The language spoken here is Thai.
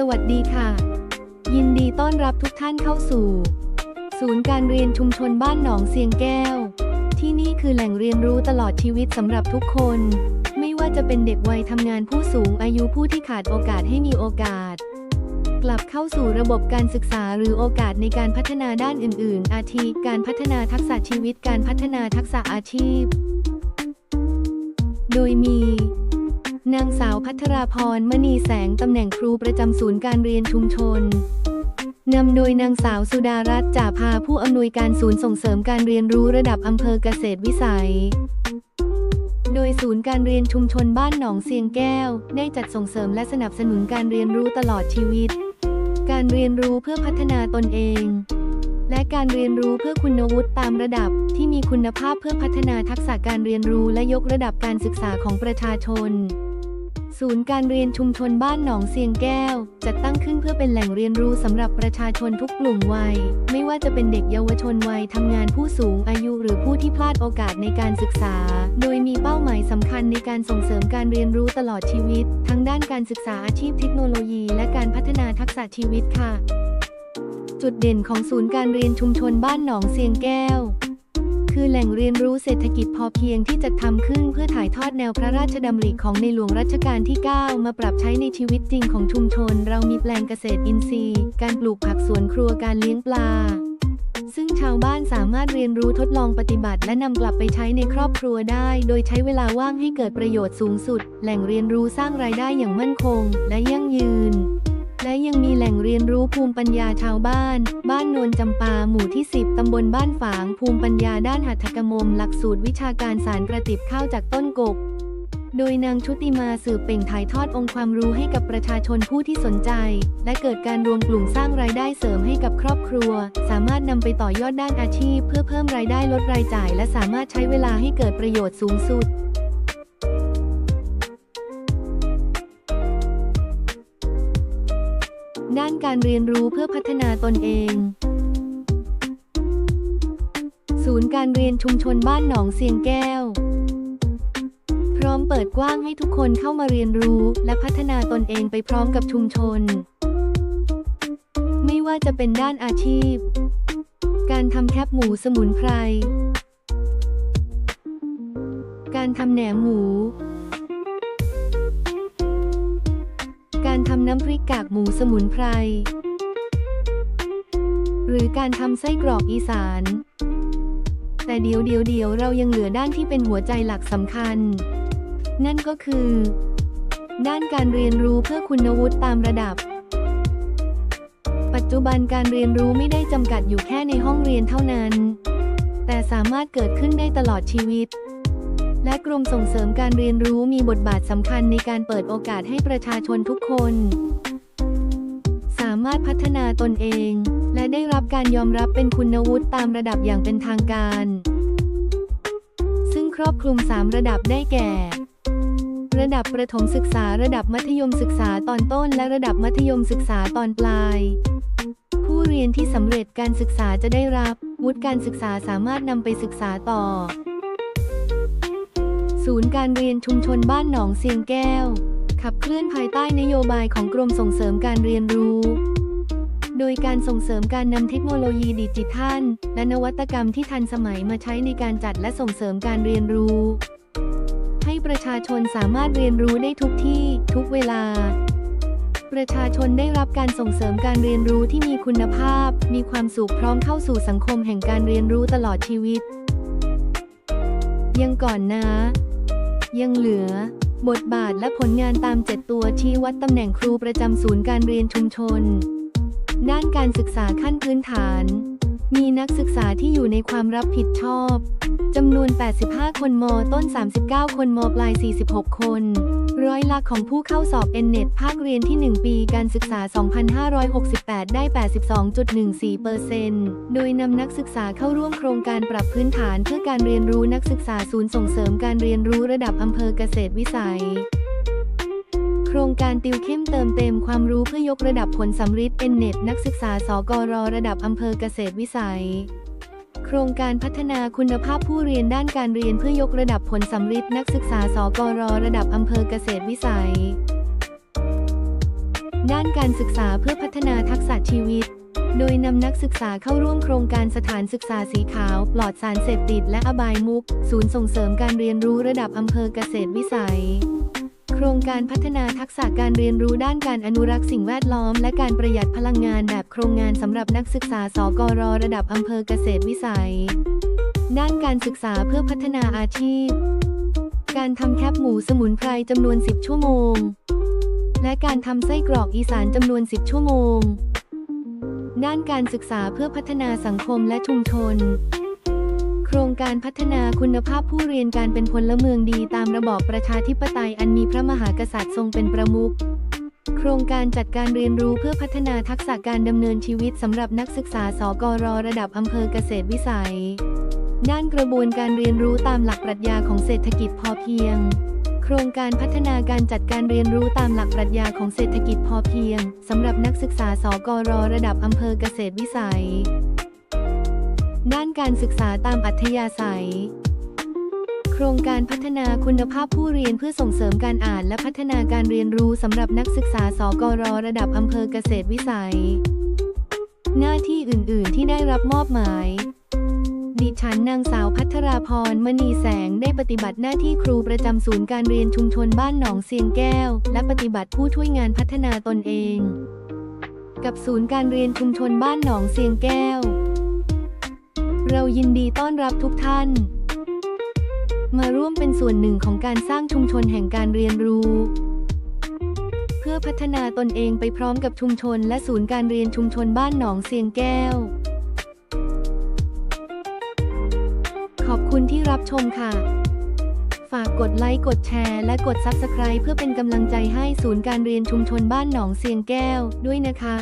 สวัสดีค่ะ ยินดีต้อนรับทุกท่านเข้าสู่ ศูนย์การเรียนชุมชนบ้านหนองเสียงแก้ว ที่นี่คือแหล่งเรียนรู้ตลอดชีวิตสำหรับทุกคน ไม่ว่าจะเป็นเด็กวัยทำงานผู้สูงอายุผู้ที่ขาดโอกาสให้มีโอกาส กลับเข้าสู่ระบบการศึกษาหรือโอกาสในการพัฒนาด้านอื่น ๆ อาทิการพัฒนาทักษะชีวิตการพัฒนาทักษะอาชีพ โดยมี นางสาวพัทราพรมณีแสงตำแหน่งครูประจำศูนย์การเรียนชุมชนนำโดยนางสาวสุดารัตน์จ่าพาผู้อำนวยการศูนย์ส่งเสริมการเรียนรู้ระดับอำเภอเกษตรวิสัย โดยศูนย์การเรียนชุมชนบ้านหนองเสียงแก้ว ได้จัดส่งเสริมและสนับสนุนการเรียนรู้ตลอดชีวิต การเรียนรู้เพื่อพัฒนาตนเอง และการเรียนรู้เพื่อคุณวุฒิตามระดับที่มีคุณภาพเพื่อพัฒนาทักษะการเรียนรู้และยกระดับการศึกษาของประชาชน ศูนย์การเรียนชุมชนบ้านหนองเสียงแก้ว จัดตั้งขึ้นเพื่อเป็นแหล่งเรียนรู้สำหรับประชาชนทุกกลุ่มวัย ไม่ว่าจะเป็นเด็กเยาวชนวัยทำงานผู้สูงอายุหรือผู้ที่พลาดโอกาสในการศึกษา โดยมีเป้าหมายสำคัญในการส่งเสริมการเรียนรู้ตลอดชีวิต ทั้งด้านการศึกษาอาชีพเทคโนโลยี และการพัฒนาทักษะชีวิตค่ะ จุดเด่นของศูนย์การเรียนชุมชนบ้านหนองเสียงแก้ว คือแหล่งเรียนรู้เศรษฐกิจพอเพียงที่จะทำขึ้นเพื่อถ่ายทอดแนวพระราชดำริของในหลวงรัชกาลที่ 9 มาปรับใช้ในชีวิตจริงของชุมชน เรามีแปลงเกษตรอินทรีย์ การปลูกผักสวนครัวการเลี้ยงปลา ซึ่งชาวบ้านสามารถเรียนรู้ทดลองปฏิบัติ และนำกลับไปใช้ในครอบครัวได้ โดยใช้เวลาว่างให้เกิดประโยชน์สูงสุด แหล่งเรียนรู้สร้างรายได้อย่างมั่นคง และยั่งยืน รียนรู้ภูมิปัญญาชาวบ้าน บ้านโนนจำปาหมู่ที่ 10 ตำบลบ้านฝาง ภูมิปัญญาด้านหัตถกรรม หลักสูตรวิชาการสารกระติบข้าวจากต้นกบโดยนางชุติมาสืบเป่งถ่ายทอดองค์ความรู้ให้กับประชาชนผู้ที่สนใจ และเกิดการรวมกลุ่มสร้างรายได้เสริมให้กับครอบครัว สามารถนำไปต่อยอดด้านอาชีพ เพื่อเพิ่มรายได้ลดรายจ่าย และสามารถใช้เวลาให้เกิดประโยชน์สูงสุด ด้านการเรียนรู้เพื่อพัฒนาตนเอง ศูนย์การเรียนชุมชนบ้านหนองเสียงแก้ว พร้อมเปิดกว้างให้ทุกคนเข้ามาเรียนรู้และพัฒนาตนเองไปพร้อมกับชุมชน ไม่ว่าจะเป็นด้านอาชีพ การทำแคบหมูสมุนไพร การทำแหนมหมู การทำน้ำพริกกากหมูสมุนไพร หรือการทำไส้กรอกอีสาน แต่เดี๋ยวเดี๋ยวเดี๋ยวเรายังเหลือด้านที่เป็นหัวใจหลักสำคัญ นั่นก็คือ ด้านการเรียนรู้เพื่อคุณวุฒิตามระดับ ปัจจุบันการเรียนรู้ไม่ได้จำกัดอยู่แค่ในห้องเรียนเท่านั้น แต่สามารถเกิดขึ้นได้ตลอดชีวิต และกรมส่งเสริมการเรียนรู้มีบทบาทสำคัญในการเปิดโอกาสให้ประชาชนทุกคน สามารถพัฒนาตนเอง และได้รับการยอมรับเป็นคุณวุฒิตามระดับอย่างเป็นทางการ ซึ่งครอบคลุม 3 ระดับได้แก่ ระดับประถมศึกษาระดับมัธยมศึกษาตอนต้น และระดับมัธยมศึกษาตอนปลาย ผู้เรียนที่สำเร็จการศึกษาจะได้รับวุฒิการศึกษาสามารถนำไปศึกษาต่อ ศูนย์การเรียนชุมชนบ้านหนองเสียงแก้ว ขับเคลื่อนภายใต้นโยบายของกรมส่งเสริมการเรียนรู้ โดยการส่งเสริมการนำเทคโนโลยีดิจิทัล และนวัตกรรมที่ทันสมัยมาใช้ในการจัดและส่งเสริมการเรียนรู้ ให้ประชาชนสามารถเรียนรู้ได้ทุกที่ ทุกเวลาประชาชนได้รับการส่งเสริมการเรียนรู้ที่มีคุณภาพ มีความสุขพร้อมเข้าสู่สังคมแห่งการเรียนรู้ตลอดชีวิต ยังก่อนนะ ยังเหลือ บทบาทและผลงานตาม 7 ตัวชี้วัดตำแหน่งครูประจำศูนย์การเรียนชุมชน ด้านการศึกษาขั้นพื้นฐาน มีนักศึกษาที่อยู่ในความรับผิดชอบจำนวน 85 คนม ต้น 39 คนม ปลาย 46 คน ร้อยละของผู้เข้าสอบเอ็นเน็ตภาคเรียนที่ 1 ปีการศึกษา 2568 ได้ 82.14%โดยนำนักศึกษาเข้าร่วมโครงการปรับพื้นฐานเพื่อการเรียนรู้นักศึกษาศูนย์ส่งเสริมการเรียนรู้ระดับอำเภอเกษตรวิสัย ครงการติวเข้มเติมเต็มความรู้เพื่อยกระดับผลสำฤทธิ์เอ็นเน็ตนักศึกษาสกรระดับอำเภอเกษตรวิสัย โครงการพัฒนาคุณภาพผู้เรียนด้านการเรียนเพื่อยกระดับผลสำฤทธิ์นักศึกษาสกรระดับอำเภอเกษตรวิสัย ด้านการศึกษาเพื่อพัฒนาทักษะชีวิต โดยนำนักศึกษาเข้าร่วมโครงการสถานศึกษาสีขาว ปลอดสารเสพติดและอบายมุก ศูนย์ส่งเสริมการเรียนรู้ระดับอำเภอเกษตรวิสัย โครงการพัฒนาทักษะการเรียนรู้ด้านการอนุรักษ์สิ่งแวดล้อม และการประหยัดพลังงานแบบโครงงานสำหรับนักศึกษาสกรระดับอำเภอเกษตรวิสัย ด้านการศึกษาเพื่อพัฒนาอาชีพ การทำแคบหมูสมุนไพรจำนวน 10 ชั่วโมง และการทำไส้กรอกอีสานจำนวน 10 ชั่วโมง ด้านการศึกษาเพื่อพัฒนาสังคมและชุมชน โครงการพัฒนาคุณภาพผู้เรียนการเป็นพลเมืองดีตามระบอบประชาธิปไตยอันมีพระมหากษัตริย์ทรงเป็นประมุขโครงการจัดการเรียนรู้เพื่อพัฒนาทักษะการดำเนินชีวิตสำหรับนักศึกษาสกรระดับอำเภอเกษตรวิสัย ด้านกระบวนการเรียนรู้ตามหลักปรัชญาของเศรษฐกิจพอเพียง โครงการพัฒนาการจัดการเรียนรู้ตามหลักปรัชญาของเศรษฐกิจพอเพียงสำหรับนักศึกษาสกรระดับอำเภอเกษตรวิสัย ด้านการศึกษาตามอัธยาศัย โครงการพัฒนาคุณภาพผู้เรียนเพื่อส่งเสริมการอ่านและพัฒนาการเรียนรู้สำหรับนักศึกษาสกรระดับอำเภอเกษตรวิสัย หน้าที่อื่น ๆ ที่ได้รับมอบหมายดิฉันนางสาวพัทราพรมณีแสงได้ปฏิบัติหน้าที่ครูประจำศูนย์การเรียนชุมชนบ้านหนองเสียงแก้ว และปฏิบัติผู้ช่วยงานพัฒนาตนเอง กับศูนย์การเรียนชุมชนบ้านหนองเสียงแก้ว เรายินดีต้อนรับทุกท่าน มาร่วมเป็นส่วนหนึ่งของการสร้างชุมชนแห่งการเรียนรู้ เพื่อพัฒนาตนเองไปพร้อมกับชุมชนและศูนย์การเรียนชุมชนบ้านหนองเสียงแก้ว ขอบคุณที่รับชมค่ะฝากกดไลค์ กดแชร์ และกด Subscribe เพื่อเป็นกำลังใจให้ศูนย์การเรียนชุมชนบ้านหนองเสียงแก้วด้วยนะคะ